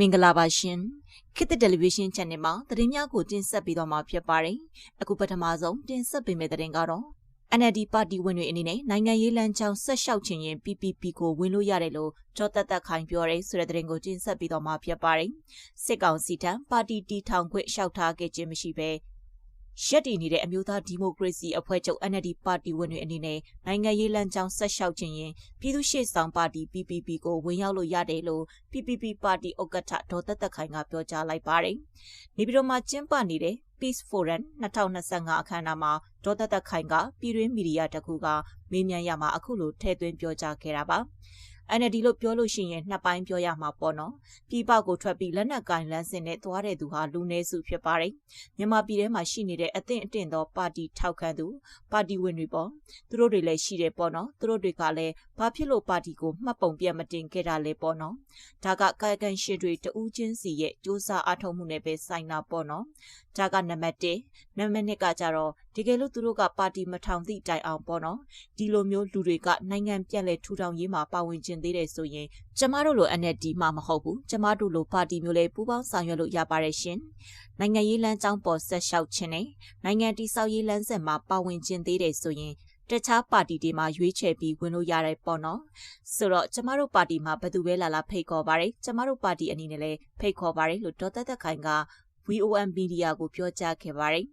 မင်္ဂလာပါရှင်ခေတ်သစ်တယ်လီဗီရှင်း channel မှာသတင်းများကိုတင်ဆက်ပေးတော့မှာဖြစ်ပါတယ်အခုပထမဆုံးတင်ဆက်ပေးမယ့်သတင်းကတော့ NLD ပါတီဝင်တွေအနေနဲ့နိုင်ငံရေးလမ်းကြောင်းဆက်လျှောက်ခြင်းရင် PPP ကိုဝင်လို့ရတယ်လို့ကြောသက်သက်ခိုင်ပြောရဲဆိုတဲ့သတင်းကိုတင်ဆက်ပေးတော့မှာဖြစ်ပါတယ်စစ်ကောင်စီထံပါတီတီထောင်ခွင့်လျှောက်ထားခဲ့ခြင်းမရှိဘဲ ရက်တည်နေတဲ့အမျိုးသားဒီမိုကရေစီအဖွဲ့ချုပ် NLD ပါတီဝင်တွေအနေနဲ့နိုင်ငံရေးလမ်းကြောင်းဆက်လျှောက်ခြင်းရင်ပြည်သူ့ရှေ့ဆောင်ပါတီ PPP ကိုဝင်ရောက်လို့ရတယ်လို့ PPP ပါတီဥက္ကဋ္ဌဒေါ်သက်သက်ခိုင်ကပြောကြားလိုက်ပါတယ်။နေပြည်တော်မှာကျင်းပနေတဲ့ Peace Forum 2025အခမ်းအနားမှာဒေါ်သက်သက်ခိုင်ကပြည်တွင်းမီဒီယာတစ်ခုကမေးမြန်းရမှာအခုလိုထည့်သွင်းပြောကြားခဲ့တာပါ။ NLD လို့ပြောလို့ရှိရင်နှစ်ပိုင်းပြောရမှာပေါ့နော်ပြည်ပကိုထွက်ပြီးလက်နက်ကင်လန်းစင်နဲ့သွားတဲ့သူဟာလူနည်းစုဖြစ်ပါတယ်မြန်မာပြည်ထဲမှာရှိနေတဲ့အသင့်အတင့်သောပါတီထောက်ခံသူပါတီဝင်တွေပေါ့သူတို့တွေလည်းရှိတယ်ပေါ့နော်သူတို့တွေကလည်းဘာဖြစ်လို့ပါတီကိုမှတ်ပုံပြမတင်ခဲ့တာလဲပေါ့နော်ဒါကကာယကံရှင်တွေတဦးချင်းစီရဲ့စ조사အားထုတ်မှုနဲ့ပဲဆိုင်တာပေါ့နော်ဒါကနံပါတ်1နံပါတ်2ကကြတော့ တကယ်လို့သူတို့ကပါတီမထောင်သည့်တိုင်အောင်ပေါ့နော်ဒီလိုမျိုးလူတွေကနိုင်ငံပြက်လဲထူထောင်ရေးမှာပါဝင်ခြင်းသေးတယ်ဆိုရင်ကျမတို့လို NLD မှမဟုတ်ဘူးကျမတို့လိုပါတီမျိုးလဲပူးပေါင်းဆောင်ရွက်လို့ရပါတယ်ရှင်နိုင်ငံရေးလမ်းကြောင်းပေါ်ဆက်လျှောက်ခြင်းနဲ့နိုင်ငံတိဆောက်ရေးလမ်းစဉ်မှာပါဝင်ခြင်းသေးတယ်ဆိုရင်တခြားပါတီတွေမှာရွေးချယ်ပြီးဝင်လို့ရတယ်ပေါ့နော်ဆိုတော့ကျမတို့ပါတီမှာဘယ်သူပဲလာလာဖိတ်ခေါ်ပါတယ်ကျမတို့ပါတီအနေနဲ့လည်းဖိတ်ခေါ်ပါတယ်လို့ဒေါ်သက်သက်ခိုင်က VOM Media ကိုပြောကြားခဲ့ပါတယ်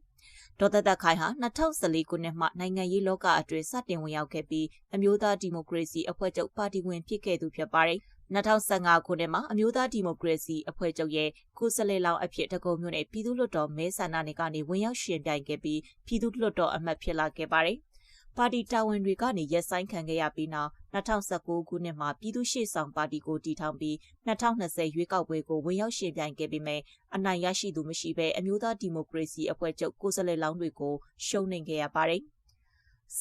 ဒေါ်သက်သက်ခိုင်ဟာ2014ခုနှစ်မှနိုင်ငံရေးလောကအတွင်းစတင်ဝင်ရောက်ခဲ့ပြီးအမျိုးသားဒီမိုကရေစီအဖွဲ့ချုပ်ပါတီဝင်ဖြစ်ခဲ့သူဖြစ်ပါတယ်2015ခုနှစ်မှာအမျိုးသားဒီမိုကရေစီအဖွဲ့ချုပ်ရဲ့ကိုယ်စားလှယ်လောင်အဖြစ်တကုံမျိုးနဲ့ပြည်သူ့လွှတ်တော်မဲဆန္ဒနယ်ကနေဝင်ရောက်ရှင်ပြိုင်ခဲ့ပြီးပြည်သူ့လွှတ်တော်အမတ်ဖြစ်လာခဲ့ပါတယ်။ ပါတီတာဝန်တွေကနေရက်ဆိုင်ခံခဲ့ရပြီးနောက်2019ခုနှစ်မှာပြည်သူ့ရှေ့ဆောင်ပါတီကိုတည်ထောင်ပြီး2020ရွေးကောက်ပွဲကိုဝင်ရောက်ရှင်ပြိုင်ခဲ့ပြီးမြဲအနိုင်ရရှိသူမရှိဘဲအမျိုးသားဒီမိုကရေစီအဖွဲ့ချုပ်ကိုယ်စားလှယ်လောင်းတွေကိုရှုံးနိမ့်ခဲ့ရပါတယ်။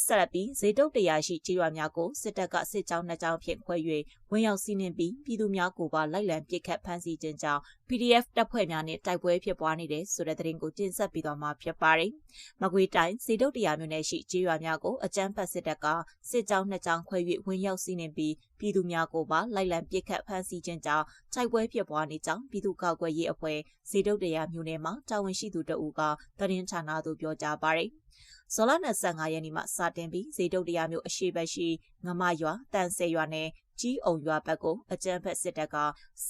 ဆက်လက်ပြီးဇေတုတ်တရားရှိကြေးရွာများကိုစစ်တပ်ကစစ်ကြောင်းနှစ်ကြောင်းဖြင့်ခွဲ၍ဝင်ရောက်စီးနင်းပြီးပြည်သူများကိုပါလိုက်လံပစ်ခတ်ဖမ်းဆီးခြင်းကြောင့် PDF တပ်ဖွဲ့များနဲ့တိုက်ပွဲဖြစ်ပွားနေတဲ့ဆိုတဲ့သတင်းကိုတင်ဆက်ပြီးတော့မှာဖြစ်ပါတယ်။မကွေးတိုင်းဇေတုတ်တရားမြို့နယ်ရှိကြေးရွာများကိုအကြမ်းဖက်စစ်တပ်ကစစ်ကြောင်းနှစ်ကြောင်းခွဲ၍ဝင်ရောက်စီးနင်းပြီးပြည်သူများကိုပါလိုက်လံပစ်ခတ်ဖမ်းဆီးခြင်းကြောင့်တိုက်ပွဲဖြစ်ပွားနေကြောင်းပြည်သူ့ကောက်ွယ်ရေးအဖွဲ့ဇေတုတ်တရားမြို့နယ်မှာတာဝန်ရှိသူတအူးကသတင်းဌာနသို့ပြောကြားပါတယ်။ ဇော်လ25ရက်နေ့မှစတင်ပြီးဇေတုတ်တရားမျိုးအရှိဘက်ရှိငမရွာတန်ဆဲရွာနဲ့ကြီးအုံရွာဘက်ကိုအကြမ်းဖက်စစ်တပ်က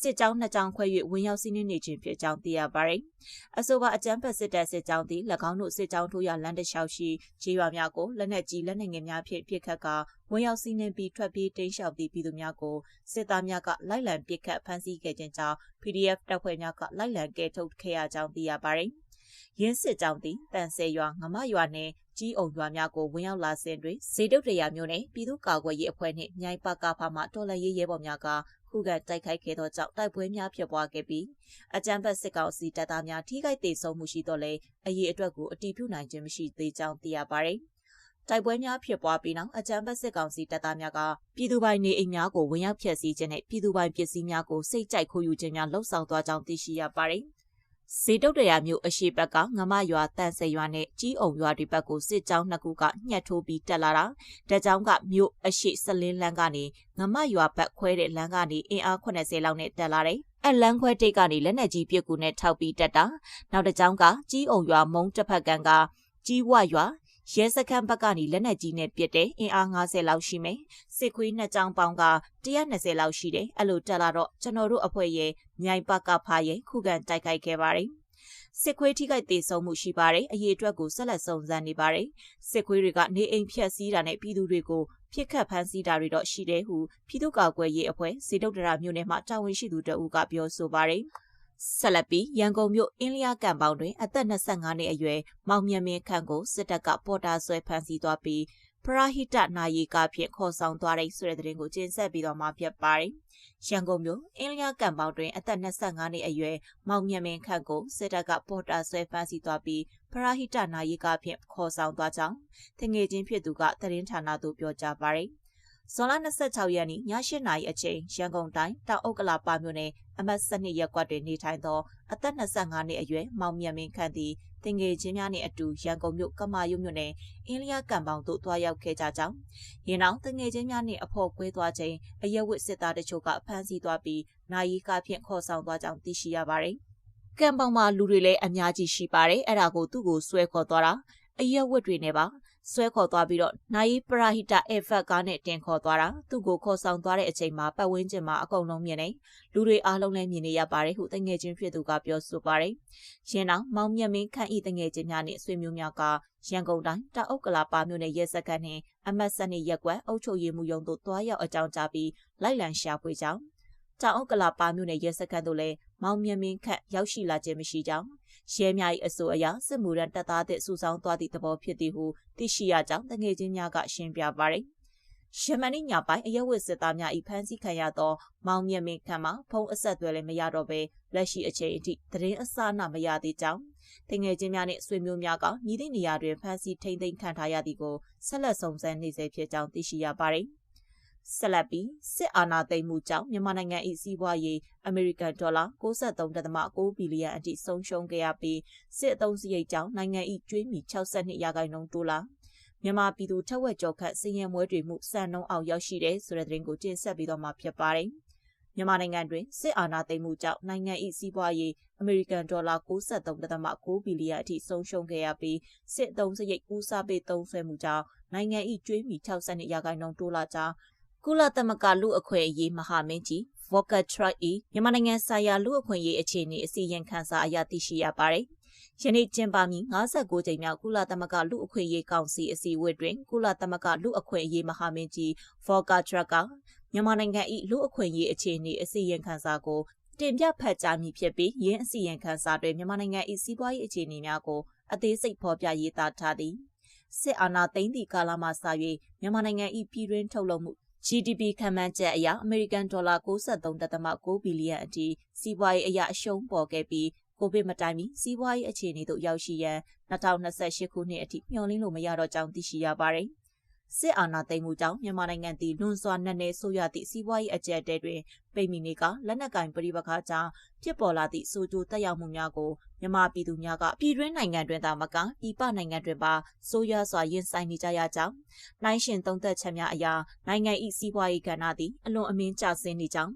စစ်ကြောင်းနှစ်ကြောင်းခွဲ၍ဝင်ရောက်စီးနင်းနေခြင်းဖြစ်ကြောင်းသိရပါတယ်။အဆိုပါအကြမ်းဖက်စစ်တပ်စစ်ကြောင်းသည်၎င်းတို့စစ်ကြောင်းထိုးရလမ်းတစ်လျှောက်ရှိခြေရွာများကိုလက်နက်ကြီးလက်နက်ငယ်များဖြင့်ပစ်ခတ်ကာဝင်ရောက်စီးနင်းပြီးထွက်ပြေးတိမ်းရှောင်သည့်ပြည်သူများကိုစစ်သားများကလိုက်လံပစ်ခတ်ဖမ်းဆီးခဲ့ခြင်းကြောင့် PDF တပ်ဖွဲ့များကလိုက်လံကဲထုတ်ခဲ့ရကြောင်းသိရပါတယ်။ ရင်းစစ်ကြောင်းသည်တန်ဆဲရွာငမရွာနှင့်ကြီးအုံရွာများကိုဝင်ရောက်လာစဉ်တွင်ဇေတုတ်တရာမျိုးနှင့်ပြည်သူ့ကာကွယ်ရေးအဖွဲ့နှင့်မြိုင်ပါကာဖာမှတော်လှန်ရေးရဲဘော်များကခုခံတိုက်ခိုက်ခဲ့သောကြောင့်တိုက်ပွဲများဖြစ်ပွားခဲ့ပြီးအကြမ်းဖက်စစ်ကောင်စီတပ်သားများထိခိုက်ဒေဆုံးမှုရှိတော့လဲအရေးအတွက်ကိုအတီးပြုနိုင်ခြင်းမရှိသေးကြောင်းသိရပါတယ်။တိုက်ပွဲများဖြစ်ပွားပြီးနောက်အကြမ်းဖက်စစ်ကောင်စီတပ်သားများကပြည်သူပိုင်နေအိမ်များကိုဝင်ရောက်ဖျက်ဆီးခြင်းနဲ့ပြည်သူပိုင်ပစ္စည်းများကိုစိတ်ကြိုက်ခိုးယူခြင်းများလှုပ်ဆောင်သွားကြောင်းသိရှိရပါတယ်။ ဇေတုတ်တရာမျိုးအရှိဘက်ကငမရွာတန်ဆယ်ရွာနဲ့ကြီးအုံရွာတွေဘက်ကိုစစ်ကြောင်းနှစ်ခုကညှက်ထိုးပြီးတက်လာတာတကြောင်းကမြို့အရှိစလင်းလန်းကနေငမရွာဘက်ခွဲတဲ့လမ်းကနေအင်အား80လောက်နဲ့တက်လာတယ်အလန်းခွဲတိတ်ကနေလက်နက်ကြီးပစ်ကူနဲ့ထောက်ပြီးတက်တာနောက်တစ်ကြောင်းကကြီးအုံရွာမုံတစ်ဖက်ကန်ကကြီးဝရွာ ရဲစခန်းဘက်ကနေလက်နက်ကြီးနဲ့ပစ်တယ်အင်အား90လောက်ရှိမယ်စစ်ခွေးနှစ်ကြောင်းပေါင်းက120လောက်ရှိတယ်အဲ့လိုတက်လာတော့ကျွန်တော်တို့အဖွဲ့ရဲ့မြိုင်ပကဖားရဲ့ခုခံတိုက်ခိုက်ခဲ့ပါတယ်စစ်ခွေးထိခိုက်သေးဆုံးမှုရှိပါတယ်အရေးအတွက်ကိုဆက်လက်စုံစမ်းနေပါတယ်စစ်ခွေးတွေကနေအိမ်ဖြတ်စည်းတာနဲ့ပြည်သူတွေကိုပြစ်ခတ်ဖမ်းဆီးတာတွေတော့ရှိတယ်ဟုပြည်သူ့ကာကွယ်ရေးအဖွဲ့စေတုတ်တရာမြို့နယ်မှတာဝန်ရှိသူတအူးကပြောဆိုပါတယ် ဆက်လက်ပြီးရန်ကုန်မြို့အင်းလျားကံပေါင်တွင်အသက်25နှစ်အရွယ်မောင်မြတ်မင်းခန့်ကိုစစ်တပ်ကပေါ်တာဆွဲဖမ်းဆီးသွားပြီးပရာဟိတနာယီကဖြင့်ခေါ်ဆောင်သွားတဲ့ဆိုတဲ့သတင်းကိုကျင်းဆက်ပြီးတော့မှဖြစ်ပါတယ်။ရန်ကုန်မြို့အင်းလျားကံပေါင်တွင်အသက်25နှစ်အရွယ်မောင်မြတ်မင်းခန့်ကိုစစ်တပ်ကပေါ်တာဆွဲဖမ်းဆီးသွားပြီးပရာဟိတနာယီကဖြင့်ခေါ်ဆောင်သွားကြောင်းတငယ်ချင်းဖြစ်သူကသတင်းဌာနသို့ပြောကြားပါတယ်။ ဇွန်လ26ရက်နေ့ည8နာရီအချိန်ရန်ကုန်တိုင်းတောင်ဥက္ကလာပါမြို့နယ်အမှတ်12ရပ်ကွက်တွင်နေထိုင်သောအသက်25နှစ်အရွယ်မောင်မြတ်မင်းခန့်သည်တင်ငယ်ချင်းများနှင့်အတူရန်ကုန်မြို့ကမာရုမြို့နယ်အင်းလျာကံပေါင်သို့တွားရောက်ခဲ့ကြကြောင်းရင်းအောင်တင်ငယ်ချင်းများနှင့်အဖို့ကွဲသွားချိန်အရက်ဝစ်စစ်သားတချို့ကဖမ်းဆီးသွားပြီးနိုင်ရီကားဖြင့်ခေါ်ဆောင်သွားကြောင်းသိရှိရပါတယ်။ကံပေါင်မှာလူတွေလည်းအများကြီးရှိပါတယ်အဲ့ဒါကိုသူ့ကိုဆွဲခေါ်သွားတာအရက်ဝစ်တွေနဲ့ပါ ဆွဲခေါ်သွားပြီးတော့နိုင်ပရာဟိတအေဖက်ကားနဲ့တင်ခေါ်သွားတာသူ့ကိုခေါ်ဆောင်သွားတဲ့အချိန်မှာပတ်ဝန်းကျင်မှာအကုန်လုံးမြင်နေလူတွေအားလုံးလည်းမြင်နေရပါတယ်ဟုတငယ်ချင်းဖြစ်သူကပြောဆိုပါတယ်။ရင်းနောက်မောင်မြတ်မင်းခန့်ဤတငယ်ချင်းများနဲ့ဆွေမျိုးများကရန်ကုန်တိုင်းတအုပ်ကလာပါမြို့နယ်ရဲစခန်းနှင့်အမတ်စနစ်ရက်ကွက်အုပ်ချုပ်ရေးမှုရုံးသို့တွားရောက်အကြောင်းကြားပြီးလိုက်လံရှာဖွေကြောင်းတောင်အုပ်ကလာပါမြို့နယ်ရဲစခန်းသို့လည်းမောင်မြတ်မင်းခန့်ရောက်ရှိလာခြင်းမရှိကြောင်း ရဲများ၏အဆိုအရစစ်မှုရန်တပ်သားသည့်စုဆောင်းသွားသည့်သဘောဖြစ်သည်ဟုသိရှိရကြောင်းတငယ်ချင်းများကရှင်းပြပါရယ်ယမန်နေ့ညပိုင်းအရက်ဝစ်စစ်သားများ၏ဖမ်းဆီးခံရသောမောင်မြတ်မင်းခန့်မှာဖုံးအဆက်သွဲလည်းမရတော့ဘဲလက်ရှိအချိန်အထိသတင်းအစအနမရသေးကြောင်းတငယ်ချင်းများနှင့်ဆွေမျိုးများကမြည်သည့်နေရာတွင်ဖမ်းဆီးထိန်းသိမ်းခံထားရသည်ကိုဆက်လက်စုံစမ်းနေစေဖြစ်ကြောင်းသိရှိရပါသည် ဆက်လက်ပြီးစစ်အာဏာသိမ်းမှုကြောင့်မြန်မာနိုင်ငံ၏စီးပွားရေးအမေရိကန်ဒေါ်လာ63.6ဘီလီယံအထိဆုံးရှုံးခဲ့ရပြီးစစ်အုံစရိတ်ကြောင့်နိုင်ငံ၏ကျွေးမြီ62ရာခိုင်နှုန်းတိုးလာမြန်မာပြည်သူထက်ဝက်ကျော်ခန့်စည်ရင်မွဲတွေမှုစံနှုန်းအောင်ရောက်ရှိတဲ့ဆိုတဲ့သတင်းကိုတင်ဆက်ပြီးတော့မှဖြစ်ပါတယ်။မြန်မာနိုင်ငံတွင်စစ်အာဏာသိမ်းမှုကြောင့်နိုင်ငံ၏စီးပွားရေးအမေရိကန်ဒေါ်လာ63.6ဘီလီယံအထိဆုံးရှုံးခဲ့ရပြီးစစ်အုံစရိတ်ဦးစားပေးသုံးစွဲမှုကြောင့်နိုင်ငံ၏ကျွေးမြီ62ရာခိုင်နှုန်းတိုးလာကြောင်း ကုလသမဂ္ဂလူအခွင့်အရေးမဟာမင်းကြီး Volker Turk ၏မြန်မာနိုင်ငံဆိုင်ရာလူအခွင့်အရေးအခြေအနေအစီရင်ခံစာအရသိရှိရပါတယ်။ယနေ့ကျင်းပမည့်59ကြိမ်မြောက်ကုလသမဂ္ဂလူအခွင့်အရေးကောင်စီအစည်းအဝေးတွင်ကုလသမဂ္ဂလူအခွင့်အရေးမဟာမင်းကြီး Volker Turk ကမြန်မာနိုင်ငံ၏လူအခွင့်အရေးအခြေအနေအစီရင်ခံစာကိုတင်ပြဖတ်ကြားမည်ဖြစ်ပြီးယင်းအစီရင်ခံစာတွင်မြန်မာနိုင်ငံ၏စီးပွားရေးအခြေအနေများကိုအသေးစိတ်ဖော်ပြရေးသားထားသည်စစ်အာဏာသိမ်းသည့်ကာလမှစ၍မြန်မာနိုင်ငံ၏ပြည်တွင်းထုတ်လုပ်မှု GDP ခန့်မှန်းချက်အရအမေရိကန်ဒေါ်လာ63.6ဘီလီယံအထိစီးပွားရေးအရအရှုံးပေါ်ခဲ့ပြီးကိုဗစ်မတိုင်မီစီးပွားရေးအခြေအနေသို့ရောက်ရှိရန်2028ခုနှစ်အထိမျှော်လင့်လို့မရတော့ကြောင်းသိရှိရပါတယ်။ စစ်အာဏာသိမ်းမှုကြောင့်မြန်မာနိုင်ငံသည်လွန်စွာနက်နဲဆိုးရွားသည့်စီးပွားရေးအကျပ်အတဲတွင်ပိတ်မိနေကလက်နက်ကင်ပရိပခါကြောင့်ဖြစ်ပေါ်လာသည့်ဆိုးကျိုးတက်ရောက်မှုများကိုမြန်မာပြည်သူများကပြည်တွင်းနိုင်ငံတွင်သာမကပြည်ပနိုင်ငံတွင်ပါဆိုးရွားစွာရင်ဆိုင်နေကြရကြောင်းနိုင်ရှင်သုံးသက်ချက်များအရနိုင်ငံ၏စီးပွားရေးကဏ္ဍသည်အလွန်အမင်းကျဆင်းနေကြောင်း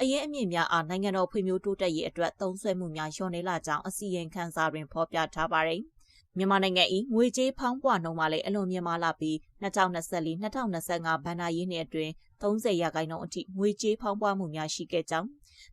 အရင်အမြင့်များအားနိုင်ငံတော်ဖွံ့ဖြိုးတိုးတက်ရေးအတွက်သုံးစွဲမှုများလျော့နေလာကြောင်းအစီရင်ခံစာတွင်ဖော်ပြထားပါတယ်။ မြန်မာနိုင်ငံ၏ငွေကြေးဖောင်းပွားနှုန်းမှာလည်းအလွန်မြင့်မားလာပြီး2024-2025ဘဏ္ဍာရေးနှစ်အတွင်း30ရာခိုင်နှုန်းအထိငွေကြေးဖောင်းပွားမှုများရှိခဲ့ကြောင်း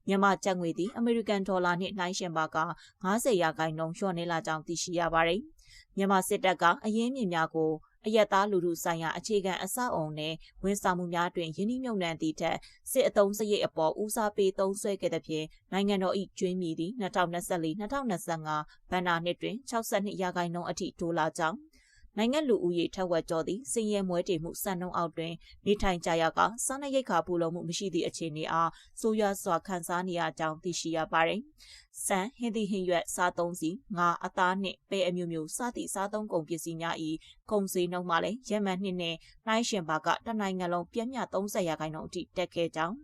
မြန်မာကျပ်ငွေသည်အမေရိကန်ဒေါ်လာနှင့်နှိုင်းယှဉ်ပါက90ရာခိုင်နှုန်းလျော့နေလာကြောင်းသိရှိရပါတယ်။မြန်မာစစ်တပ်ကအရင်းမြစ်များကို အယက်သားလူထုဆိုင်ရာအခြေခံအဆောက်အုံနဲ့ဝန်ဆောင်မှုများတွင်ယင်းနှိမ့်ညွန့်နှံသည့်ထက်စစ်အုံစရိတ်အပေါ်ဦးစားပေးသုံးစွဲခဲ့သဖြင့်နိုင်ငံတော်၏ကျွေးမြီသည့်2024-2025ဘဏ္ဍာနှစ်တွင်62ရာခိုင်နှုန်းအထိတိုးလာကြောင်း နိုင်ငံလူဦးရေထက်ဝက်ကျော်သည့်စင်ရဲမွဲတေမှုစံနှုန်းအောက်တွင်နေထိုင်ကြရကစားနပ်ရိက္ခာပူလုံမှုမရှိသည့်အခြေအနေအားဆိုးရွားစွာခံစားနေရကြောင်းသိရှိရပါသည်။စံဟင်းသည့်ဟင်းရွက်စားသုံးစီငါအသားနှင့်ပဲအမျိုးမျိုးစသည့်စားသုံးကုန်ပစ္စည်းများ၏ကုန်စည်နှုန်းမှလည်းယမန်နှစ်နှင့်နှိုင်းယှဉ်ပါကတနိုင်ငံလုံးပြည့်မြ30ရာခိုင်နှုန်းအထိတက်ခဲ့ကြောင်း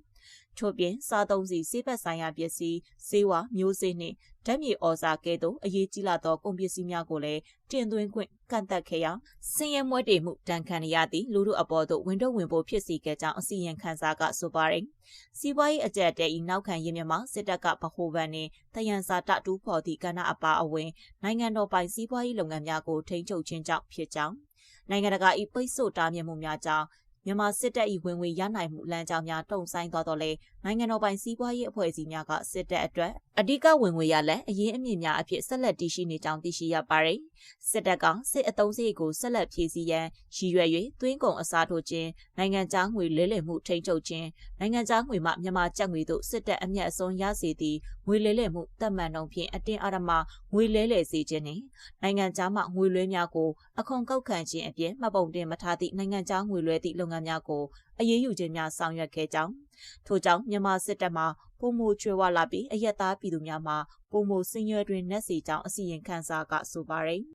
ထို့ပြင်စားသုံးစီဆေးဘက်ဆိုင်ရာပစ္စည်းဆေးဝါးမျိုးစေ့နှင့်ဓာတ်မြေဩဇာကဲ့သို့အရေးကြီးလာသောကုန်ပစ္စည်းများကိုလည်းတင်သွင်းခွင့်ကန့်သတ်ခဲ့ရာဆင်းရဲမွဲတေမှုတန်ခံရသည့်လူထုအပေါ်သို့ဝင်တော့ဝင်ဖို့ဖြစ်စီခဲ့ကြောင်းအစီရင်ခံစာကဆိုပါတယ်။စီးပွားရေးအကြက်တဲဤနောက်ခံရင်းမြမှာစစ်တပ်ကဗဟိုဘဏ်နှင့်တယန်စာတတူးဖော်သည့်ကဏ္ဍအပါအဝင်နိုင်ငံတော်ပိုင်စီးပွားရေးလုပ်ငန်းများကိုထိန်းချုပ်ခြင်းကြောင့်ဖြစ်ကြောင်းနိုင်ငံတကာ၏ပိတ်ဆို့တားမြစ်မှုများကြောင့် မြန်မာစစ်တပ်၏ဝင်ငွေရနိုင်မှုလမ်းကြောင်းများတုံ့ဆိုင်းသွားတော့လေ နိုင်ငံတော်ပိုင်စီးပွားရေးအဖွဲ့အစည်းများကစစ်တပ်အတွက်အဓိကဝင်ငွေရလက်အရင်အမြင့်များအဖြစ်ဆက်လက်တည်ရှိနေကြောင်းသိရှိရပါတယ်။စစ်တပ်ကစစ်အုံစရိတ်ကိုဆက်လက်ဖြည့်ဆည်းရန်ရည်ရွယ်၍သွင်းကုန်အစားထိုးခြင်းနိုင်ငံခြားငွေလဲလှယ်မှုထိန်းချုပ်ခြင်းနိုင်ငံခြားငွေမှမြန်မာကျပ်ငွေတို့စစ်တပ်အမျက်အစွန်းရစေသည့်ငွေလဲလှယ်မှုတပ်မှန်နှုန်းဖြင့်အတင်းအဓမ္မငွေလဲလှယ်စေခြင်းနှင့်နိုင်ငံခြားမှငွေလွှဲများကိုအခွန်ကောက်ခံခြင်းအပြင်မှတ်ပုံတင်မထားသည့်နိုင်ငံခြားငွေလွှဲသည့်လုပ်ငန်းများကိုအရေးယူခြင်းများဆောင်ရွက်ခဲ့ကြောင်းထို့ကြောင့်မြန်မာစစ်တပ်မှပုံမှုချွေဝလာပြီးအယက်သားပြည်သူများမှပုံမှုစင်ရွယ်တွင်နှက်စီကြောင်းအစီရင်ခံစာကဆိုပါရယ်